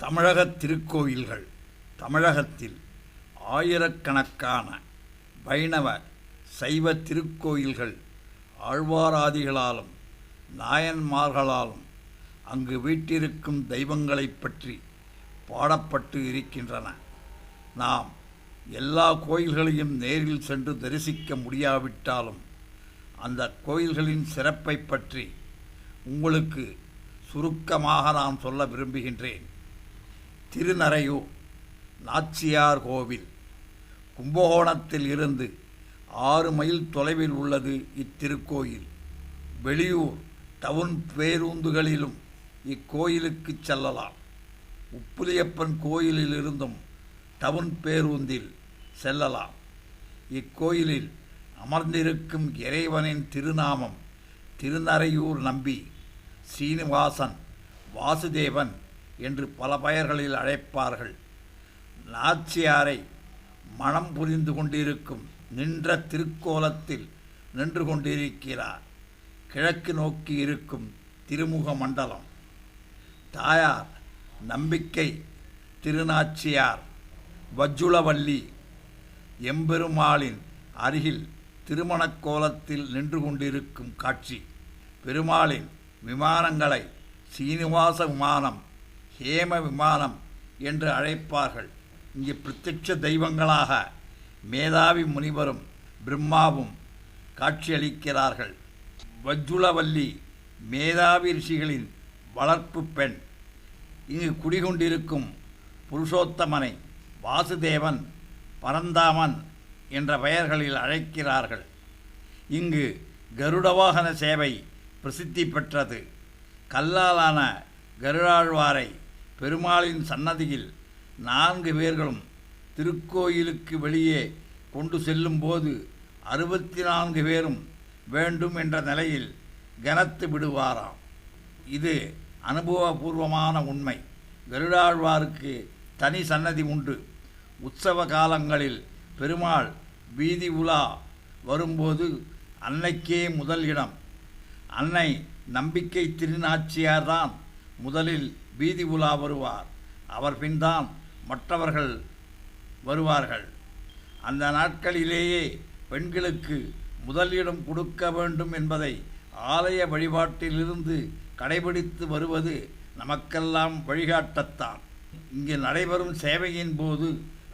தமிழக திருக்கோயில்கள். தமிழகத்தில் ஆயிரக்கணக்கான வைணவ சைவ திருக்கோயில்கள் ஆழ்வாராதிகளாலும் நாயன்மார்களாலும் அங்கு வீட்டிருக்கும் தெய்வங்களைப் பற்றி பாடப்பட்டு இருக்கின்றன. நாம் எல்லா கோயில்களையும் நேரில் சென்று தரிசிக்க முடியாவிட்டாலும் அந்த கோயில்களின் சிறப்பை பற்றி உங்களுக்கு சுருக்கமாக நான் சொல்ல விரும்புகின்றேன். திருநறையூர் நாச்சியார் கோவில். கும்பகோணத்தில் இருந்து ஆறு மைல் தொலைவில் உள்ளது இத்திருக்கோயில். வெளியூர் டவுன் பேருந்துகளிலும் இக்கோயிலுக்கு செல்லலாம். உப்புலியப்பன் கோயிலிலிருந்தும் டவுன் பேருந்தில் செல்லலாம். இக்கோயிலில் அமர்ந்திருக்கும் இறைவனின் திருநாமம் திருநறையூர் நம்பி சீனிவாசன் வாசுதேவன் என்று பல பெயர்களில் அழைப்பார்கள். நாச்சியாரை மனம் புரிந்து கொண்டிருக்கும் நின்ற திருக்கோலத்தில் நின்று கொண்டிருக்கிறார். கிழக்கு நோக்கி இருக்கும் திருமுக மண்டலம். தாயார் நம்பிக்கை திருநாச்சியார் வஜ்ஜுளவல்லி எம்பெருமாளின் அருகில் திருமணக் கோலத்தில் நின்று கொண்டிருக்கும் காட்சி. பெருமாளின் விமானங்களை சீனிவாச விமானம் ஹேம விமானம் என்று அழைப்பார்கள். இங்கு பிரத்யட்ச தெய்வங்களாக மேதாவி முனிவரும் பிரம்மாவும் காட்சியளிக்கிறார்கள். வஜ்ஜுளவல்லி மேதாவி ரிஷிகளின் வளர்ப்பு பெண். இங்கு குடிகொண்டிருக்கும் புருஷோத்தமனை வாசுதேவன் பரந்தாமன் என்ற பெயர்களில் அழைக்கிறார்கள். இங்கு கருடவாகன சேவை பிரசித்தி பெற்றது. கல்லாலான கருடாழ்வாரை பெருமாளின் சன்னதியில் நான்கு பேர்களும் திருக்கோயிலுக்கு வெளியே கொண்டு செல்லும்போது அறுபத்தி நான்கு பேரும் வேண்டும் என்ற நிலையில் கனத்து விடுவாராம். இது அனுபவபூர்வமான உண்மை. கருடாழ்வாருக்கு தனி சன்னதி உண்டு. உற்சவ காலங்களில் பெருமாள் வீதி உலா வரும்போது அன்னைக்கே முதல் இடம். அன்னை நம்பிக்கை திருநாச்சியார்தான். முதலில் வீதி உலா வருவார். அவர் பின்தான் மற்றவர்கள் வருவார்கள். அந்த நாட்களிலேயே பெண்களுக்கு முதலிடம் கொடுக்க வேண்டும் என்பதை ஆலய வழிபாட்டிலிருந்து கடைபிடித்து வருவது நமக்கெல்லாம் வழிகாட்டத்தான். இங்கு நடைபெறும் சேவையின் போது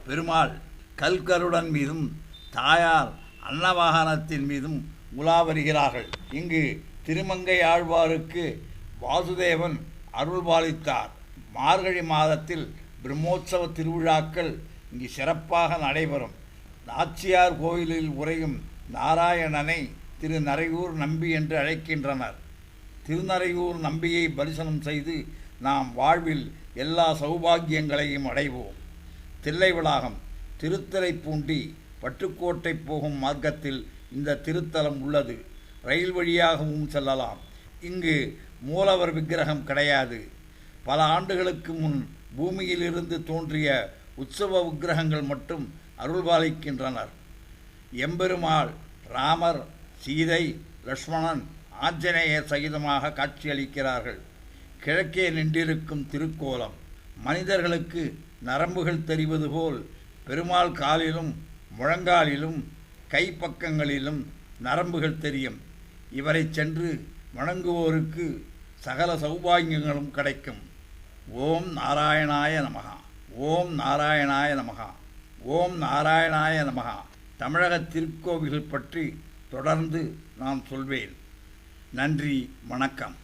பெருமாள் கல்கருடன் மீதும் தாயார் அன்னவாகனத்தின் மீதும் உலா வருகிறார்கள். இங்கு திருமங்கை ஆழ்வாருக்கு வாசுதேவன் அருள்பாலித்தார். மார்கழி மாதத்தில் பிரம்மோற்சவ திருவிழாக்கள் இங்கு சிறப்பாக நடைபெறும். நாச்சியார் கோயிலில் உறையும் நாராயணனை திரு நரையூர் நம்பி என்று அழைக்கின்றனர். திருநரையூர் நம்பியை தரிசனம் செய்து நாம் வாழ்வில் எல்லா சௌபாகியங்களையும் அடைவோம். தில்லை வளாகம் திருத்தலை பூண்டி பட்டுக்கோட்டை போகும் மார்க்கத்தில் இந்த திருத்தலம் உள்ளது. ரயில் வழியாகவும் செல்லலாம். இங்கு மூலவர் விக்கிரகம் கிடையாது. பல ஆண்டுகளுக்கு முன் பூமியிலிருந்து தோன்றிய உற்சவ விக்கிரகங்கள் மட்டும் அருள்பாலிக்கின்றனர். எம்பெருமாள் ராமர் சீதை லக்ஷ்மணன் ஆஞ்சநேயர் சகிதமாக காட்சியளிக்கிறார்கள். கிழக்கே நின்றிருக்கும் திருக்கோலம். மனிதர்களுக்கு நரம்புகள் தெரிவது போல் பெருமாள் காலிலும் முழங்காலிலும் கைப்பக்கங்களிலும் நரம்புகள் தெரியும். இவரை சென்று வணங்குவோருக்கு சகல சௌபாகியங்களும் கிடைக்கும். ஓம் நாராயணாய நமகா ஓம் நாராயணாய நமகா ஓம் நாராயணாய நமகா தமிழக திருக்கோவில்கள் பற்றி தொடர்ந்து நான் சொல்வேன். நன்றி வணக்கம்.